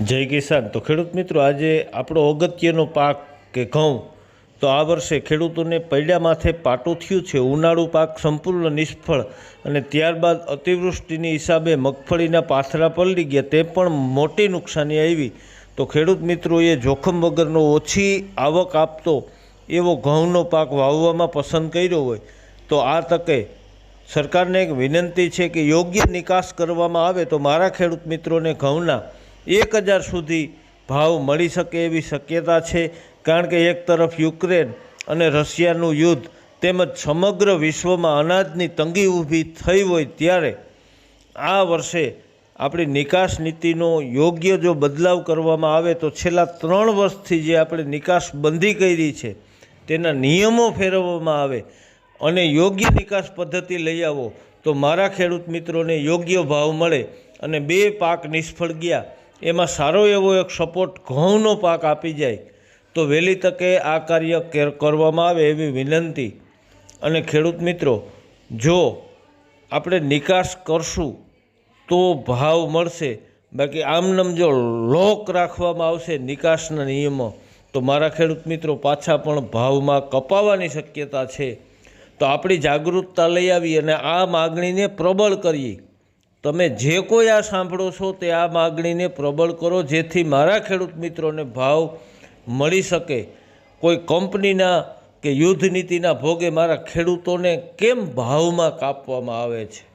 જય કિસાન. તો ખેડૂત મિત્રો, આજે આપણો અગત્યનો પાક કે ઘઉં, તો આ વર્ષે ખેડૂતોને પૈડા માથે પાટું થયું છે. ઉનાળુ પાક સંપૂર્ણ નિષ્ફળ અને ત્યારબાદ અતિવૃષ્ટિની હિસાબે મગફળીના પાથરા પલળી ગયા. તે પણ મોટી નુકસાની આવી. તો ખેડૂત મિત્રોએ જોખમ વગરનો ઓછી આવક આપતો એવો ઘઉંનો પાક વાવવામાં પસંદ કર્યો હોય, તો આ તકે સરકારને એક વિનંતી છે કે યોગ્ય નિકાસ કરવામાં આવે. તો મારા ખેડૂત મિત્રોને ઘઉંના એક હજાર સુધી ભાવ મળી શકે એવી શક્યતા છે. કારણ કે એક તરફ યુક્રેન અને રશિયાનું યુદ્ધ તેમજ સમગ્ર વિશ્વમાં અનાજની તંગી ઊભી થઈ હોય ત્યારે આ વર્ષે આપણી નિકાસ નીતિનો યોગ્ય જો બદલાવ કરવામાં આવે તો છેલ્લા ત્રણ વર્ષથી જે આપણે નિકાસ બંધી કરી છે તેના નિયમો ફેરવવામાં આવે અને યોગ્ય નિકાસ પદ્ધતિ લઈ આવો તો મારા ખેડૂત મિત્રોને યોગ્ય ભાવ મળે અને બે પાક નિષ્ફળ ગયા એમાં સારો એવો એક સપોર્ટ ઘઉંનો પાક આપી જાય, તો વહેલી તકે આ કાર્ય કેર- કરવામાં આવે એવી વિનંતી. અને ખેડૂત મિત્રો, જો આપણે નિકાસ કરશું, તો ભાવ મળશે. બાકી આમનામ જો લોક રાખવામાં આવશે નિકાસના નિયમો, તો મારા ખેડૂત મિત્રો પાછા પણ ભાવમાં કપાવાની શક્યતા છે. તો આપણી જાગૃતતા લઈ આવી અને આ માગણીને પ્રબળ કરીએ. તમે જે કોઈ આ સાંભળો છો તે આ માગણીને પ્રબળ કરો, જેથી મારા ખેડૂત મિત્રોને ભાવ મળી શકે. કોઈ કંપનીના કે યુદ્ધ નીતિના ભોગે મારા ખેડૂતોને કેમ ભાવમાં કાપવામાં આવે છે?